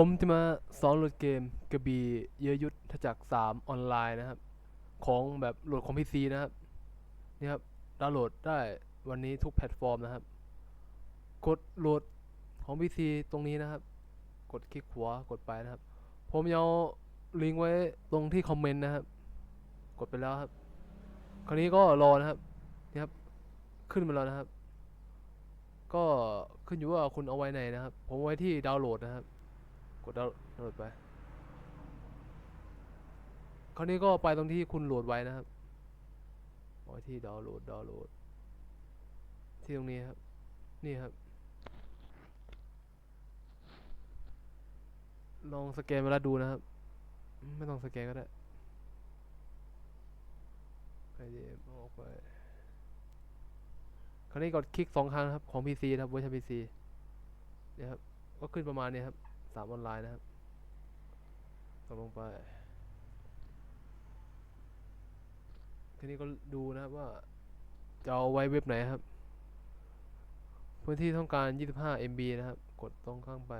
ผมจะมาสอนโหลดเกมกระบี่เยอะยุทธจักรสามออนไลน์นะครับ ของแบบโหลดของ PC นะครับนี่ครับดาวน์โหลดได้วันนี้ทุกแพลตฟอร์มนะครับ กดโหลดของ PC ตรงนี้นะครับ กดคลิกขวากดไปนะครับ ผมเอาลิงก์ไว้ตรงที่คอมเมนต์นะครับ กดไปแล้วครับ คราวนี้ก็รอนะครับนี่ครับ ขึ้นมาแล้วนะครับ ก็ขึ้นอยู่ว่าคุณเอาไว้ไหนนะครับ ผมไว้ที่ดาวน์โหลดนะครับ ดดาวน์โหลดไป คราวนี้ก็ไปตรงที่คุณโหลดไว้นะครับไว้ที่ดาวน์โหลดดาวน์โหลด ที่ตรงนี้ครับ นี่ครับ ลองสแกนเวลาดูนะครับ ไม่ต้องสแกนก็ได้ใครดีเอออกไปคราวนี้กดคลิกสองครั้งครับของ PC นะครับเวอร์ชัน PC เนี่ยครับ ก็ขึ้นประมาณนี้ครับ สามออนไลน์นะครับกดลงไป ทีนี้ก็ดูนะครับว่า จะเอาไว้เว็บไหนครับ พื้นที่ต้องการ 25 MB นะครับ กดตรงข้างไป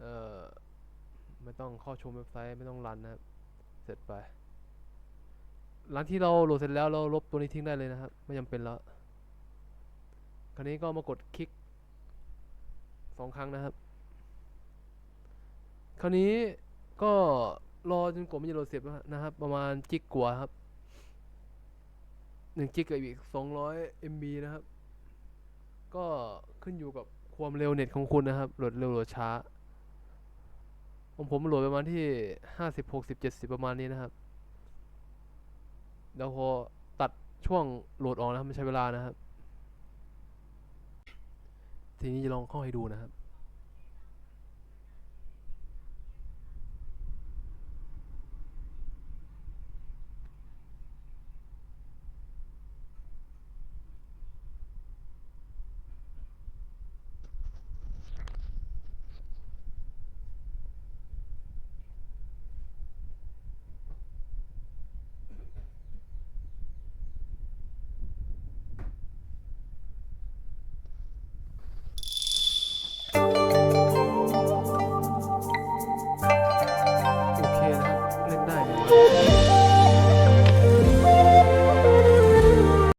เอ่อ ไม่ต้องเข้าชมเว็บไซต์ไม่ต้องรันนะครับ เสร็จไป หลังที่เราโหลดเสร็จแล้วเราลบตัวนี้ทิ้งได้เลยนะครับ ไม่จำเป็นแล้ว คราวนี้ก็มากดคลิก สองครั้งนะครับ คราวนี้ก็รอจนกว่ามันจะโหลดเสร็จนะครับ ประมาณจิกกว่าครับหนึ่งจิกกับอีกสองร้อย MB นะครับ ก็ขึ้นอยู่กับความเร็วเน็ตของคุณนะครับ โหลดเร็วโหลดช้าของผมโหลดประมาณที่ห้าสิบหกสิบเจ็ดสิบประมาณนี้นะครับเดี๋ยวพอตัดช่วงโหลดออกนะครับมันใช้เวลานะครับ ทีนี้จะลองเข้าให้ดูนะครับ